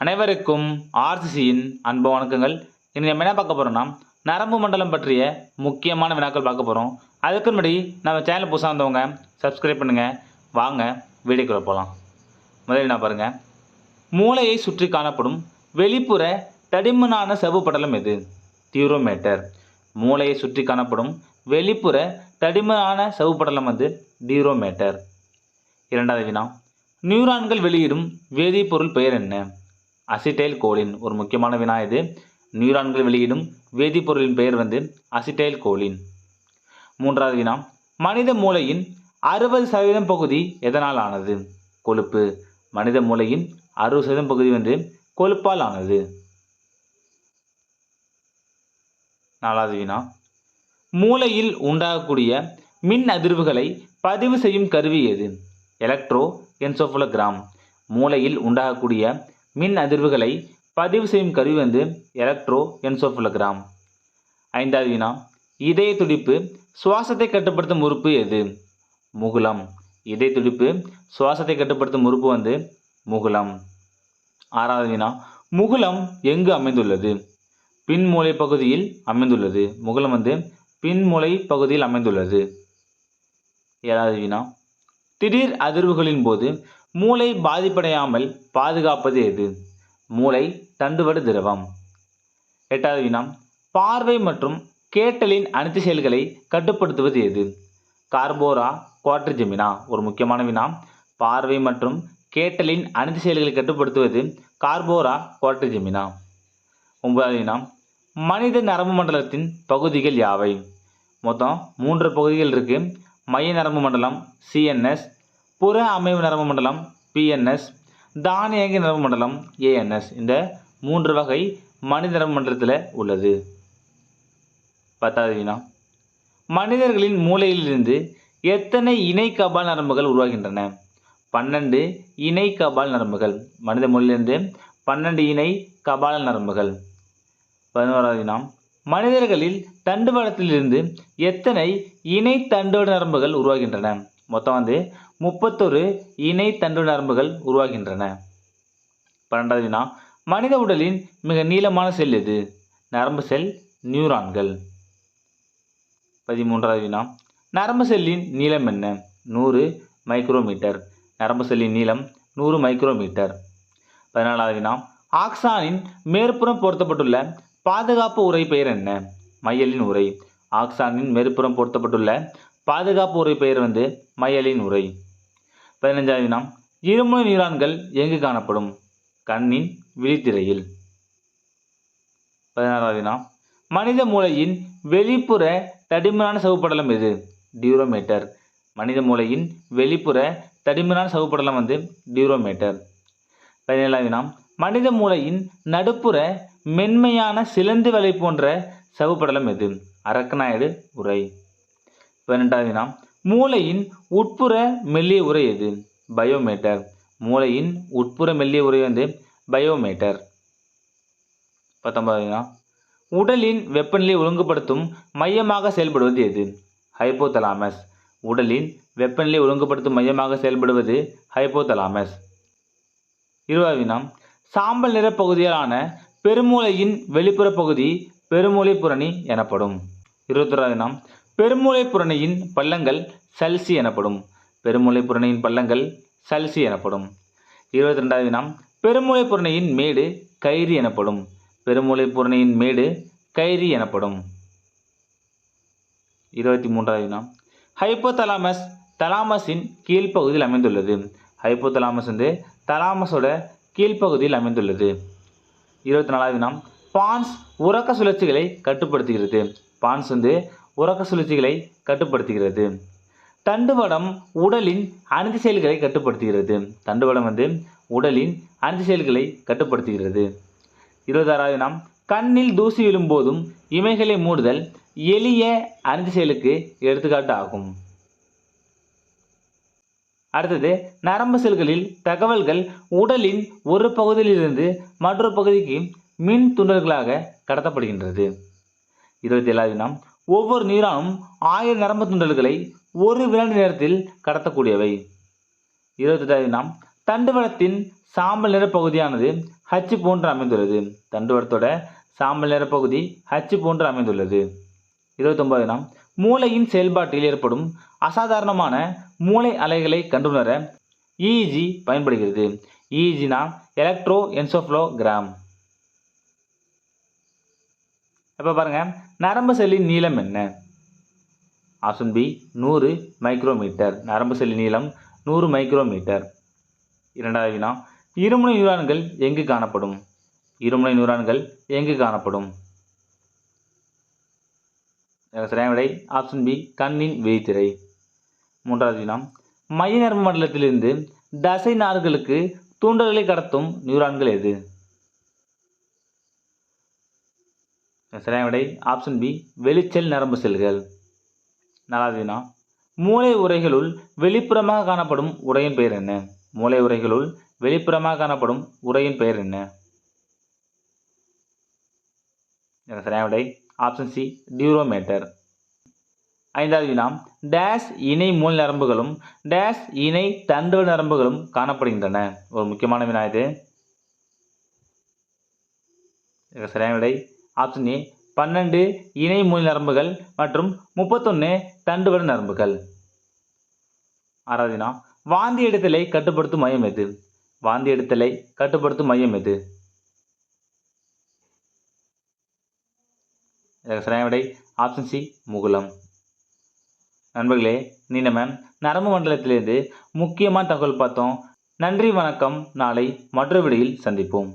அனைவருக்கும் ஆர்சிசியின் அன்பு வணக்கங்கள். இன்னைக்கு நம்ம என்ன பார்க்க போகிறோம்னா நரம்பு மண்டலம் பற்றிய முக்கியமான வினாக்கள் பார்க்க போகிறோம் அதுக்கு முன்னாடி நம்ம சேனல் புதுசாக வந்தவங்க சப்ஸ்கிரைப் பண்ணுங்கள் வாங்க வீடியோக்குள்ள போகலாம் முதல்ல வினா பாருங்கள் மூளையை சுற்றி காணப்படும் வெளிப்புற தடிமனான செவு படலம் எது? டியூரோமேட்டர் மூளையை சுற்றி காணப்படும் வெளிப்புற தடிமனான செவு படலம் வந்து டியூரோமேட்டர் இரண்டாவது வினா. நியூரான்கள் வெளியிடும் வேதிப்பொருள் பெயர் என்ன? அசிடைல் கோலின் ஒரு முக்கியமான வினா இது. நியூரான்கள் வெளியிடும் வேதிப்பொருளின் பெயர் வந்து அசிடைல் கோலின். மூன்றாவது வினா மனித மூளையின் அறுபது சதவீதம் பகுதி எதனால் ஆனது? கொழுப்பு. மனித மூளையின் அறுபது சதவீதம் பகுதி வந்து கொழுப்பால் ஆனது. நாலாவது வினா மூளையில் உண்டாகக்கூடிய மின் அதிர்வுகளை பதிவு செய்யும் கருவி எது? Electroencephalogram. மூளையில் உண்டாகக்கூடிய மின் அதிர்வுகளை பதிவு செய்யும் கருவி வந்து எலக்ட்ரோ என்சோஃபிலோகிராம் ஐந்தாவது வினா இதய துடிப்பு சுவாசத்தை கட்டுப்படுத்தும் உறுப்பு எது? முகுலம். இதய துடிப்பு சுவாசத்தை கட்டுப்படுத்தும் உறுப்பு வந்து முகுலம். ஆறாவது வினா முகுலம் எங்கு அமைந்துள்ளது? பின்மூளை பகுதியில் அமைந்துள்ளது. முகுலம் வந்து பின்மூளை பகுதியில் அமைந்துள்ளது. ஏழாவது வினா திடீர் அதிர்வுகளின் போது மூளை பாதிப்படையாமல் பாதுகாப்பது எது? மூளை தண்டுவடு திரவம். எட்டாவது வினம் பார்வை மற்றும் கேட்டலின் அனைத்து செயல்களை கட்டுப்படுத்துவது எது? கார்போரா குவாட்ரிஜமினா ஒரு முக்கியமான வினா பார்வை மற்றும் கேட்டலின் அனைத்து செயல்களை கட்டுப்படுத்துவது கார்போரா குவாட்ரிஜமினா. ஒன்பதாவது வினா மனித நரம்பு மண்டலத்தின் பகுதிகள் யாவை? மொத்தம் மூன்று பகுதிகள் இருக்குது மைய நரம்பு மண்டலம் சிஎன்எஸ் புற அமைவு நரம்பு மண்டலம் பிஎன்எஸ் தானியங்கி நரம்பு மண்டலம் ஏஎன்எஸ் இந்த மூன்று வகை மனித நரம்பு மண்டலத்தில் உள்ளது. பத்தாவது வினா மனிதர்களின் மூளையிலிருந்து எத்தனை இணை கபால் நரம்புகள் உருவாகின்றன? பன்னெண்டு இணை கபால் நரம்புகள். மனித மொழியிலிருந்து பன்னெண்டு இணை கபால நரம்புகள். பதினோராவது வினா மனிதர்களில் தண்டுவடத்திலிருந்து எத்தனை இணை தண்டுவட நரம்புகள் உருவாகின்றன? மொத்தம் வந்து முப்பத்தொரு இணை தண்டு நரம்புகள் உருவாகின்றன. பன்னெண்டாவது வினா மனித உடலின் மிக நீளமான செல் எது? நரம்பு செல் நியூரான்கள். பதிமூன்றாவது வினா நரம்பு செல்லின் நீளம் என்ன? நூறு மைக்ரோமீட்டர். நரம்பு செல்லின் நீளம் நூறு மைக்ரோமீட்டர். பதினாலாவது வினா ஆக்சானின் மேற்புறம் பொருத்தப்பட்டுள்ள பாதுகாப்பு உரை பெயர் என்ன? மையலின் உரை ஆக்சானின் மேற்புறம் பொருத்தப்பட்டுள்ள பாதுகாப்பு உரை பெயர் வந்து மயலின் உரை. பதினஞ்சாவது வினா இருமுனை நியூரான்கள் எங்கு காணப்படும்? கண்ணின் விழித்திரையில். பதினாறாவது வினா மனித மூளையின் வெளிப்புற தடிமனான சவுப்படலம் எது? டியூரோமீட்டர். மனித மூளையின் வெளிப்புற தடிமனான சவுப்படலம் வந்து டியூரோமீட்டர். பதினேழாவது வினா மனித மூளையின் நடுப்புற மென்மையான சிலந்து வலை போன்ற சவுப்படலம் எது? அரக்கநாயுடு உரை. பன்னெண்டாவது வினா. மூளையின் உட்புற மெல்லிய உரை எது? பயோமீட்டர். மூளையின் உட்புற மெல்லிய உரை வந்து பயோமீட்டர். பத்தொன்பதாவது வினா. உடலின் வெப்பநிலை ஒழுங்குபடுத்தும் மையமாக செயல்படுவது எது? ஹைப்போதலாமஸ். உடலின் வெப்பநிலை ஒழுங்குபடுத்தும் மையமாக செயல்படுவது ஹைப்போதலாமஸ். இருபது வினா. சாம்பல் நிற பகுதிகளான பெருமூளையின் வெளிப்புற பகுதி பெருமூளை புரணி எனப்படும். இருபத்தொராவது வினா. பெருமூளை புரணியின் பள்ளங்கள் சல்சி எனப்படும். பெருமூளை புரணியின் பள்ளங்கள் சல்சி எனப்படும். இருபத்தி ரெண்டாவது வினா பெருமூளை புரணியின் மேடு கயிறு எனப்படும். பெருமூளை புரணியின் மேடு கயிறு எனப்படும். இருபத்தி மூன்றாவது வினா ஹைப்போதலாமஸ் தலாமஸின் கீழ்ப்பகுதியில் அமைந்துள்ளது. ஹைப்போதலாமஸ் வந்து தலாமஸோட கீழ்ப்பகுதியில் அமைந்துள்ளது. இருபத்தி நாலாவது வினா பான்ஸ் உறக்க சுழற்சிகளை கட்டுப்படுத்துகிறது. பான்ஸ் வந்து உறக்க சுழற்சிகளை கட்டுப்படுத்துகிறது. தண்டுவடம் உடலின் அனைத்து செயல்களை கட்டுப்படுத்துகிறது. தண்டுவடம் வந்து உடலின் அனைத்து செயல்களை கட்டுப்படுத்துகிறது. இருபத்தாறாவது நாம் கண்ணில் தூசி விழும்போதும் இமைகளை மூடுதல் எளிய அனைத்து செயலுக்கு எடுத்துக்காட்டு ஆகும். அடுத்தது நரம்பு செல்களில் தகவல்கள் உடலின் ஒரு பகுதியிலிருந்து மற்றொரு பகுதிக்கு மின் துண்டல்களாக கடத்தப்படுகின்றது. இருபத்தி ஏழாவது நாம் ஒவ்வொரு நியூரானும் ஆயிரம் நரம்பு துண்டல்களை ஒரு வினாடி நேரத்தில் கடத்தக்கூடியவை. இருபத்தெட்டாவது நாம் தண்டுவடத்தின் சாம்பல் நிற பகுதியானது ஹச்சு போன்று அமைந்துள்ளது. தண்டுவடத்தோட சாம்பல் நிற பகுதி ஹச்சு போன்று அமைந்துள்ளது. இருபத்தொன்பது நாம் மூளையின் செயல்பாட்டில் ஏற்படும் அசாதாரணமான மூளை அலைகளை கண்டுணர இஇஜி பயன்படுகிறது. இஇஜினா எலக்ட்ரோ என்சோஃப்ளோகிராம் இப்போ பாருங்கள் நரம்பு செல்லின் நீளம் என்ன? ஆப்ஷன் பி நூறு மைக்ரோமீட்டர். நரம்பு செல்லின் நீளம் நூறு மைக்ரோமீட்டர். இரண்டாவது வினா இருமுனை நியூரான்கள் எங்கு காணப்படும்? இருமுனை நியூரான்கள் எங்கு காணப்படும்? சரியான விடை? ஆப்ஷன் பி கண்ணின் விழித்திரை. மூன்றாவது வினா மைய நரம்பு மண்டலத்திலிருந்து தசை நார்களுக்கு தூண்டல்களை கடத்தும் நியூரான்கள் எது? சரியான விடை. ஆப்ஷன் பி வெளிச்செல் நரம்பு செல்கள். நாலாவது வினா. மூளை உரைகளுள் வெளிப்புறமாக காணப்படும் உரையின் பெயர் என்ன? மூளை உரைகளுள் வெளிப்புறமாக காணப்படும் உரையின் பெயர் என்ன? சரியான விடை. Option C dura mater. ஐந்தாவது வினா. டேஷ் இணை மூல் நரம்புகளும் டேஷ் இணை தண்டுவ நரம்புகளும் காணப்படுகின்றன. ஒரு முக்கியமான வினா இது. சரியான விடை. ஆப்ஷன் ஏ பன்னெண்டு இணை மூலி நரம்புகள் மற்றும் முப்பத்தொன்று தண்டுவட நரம்புகள். ஆறாவது வினா வாந்தி எடுத்தலை கட்டுப்படுத்தும் மையம் எது? வாந்தி எடுத்தலை கட்டுப்படுத்தும் மையம் எது? சரியான விடை ஆப்ஷன் சி முகுலம் நண்பர்களே நீ நம்ம நரம்பு மண்டலத்திலிருந்து முக்கியமான தகவல் பார்த்தோம். நன்றி வணக்கம். நாளை மற்றொரு விடையில் சந்திப்போம்.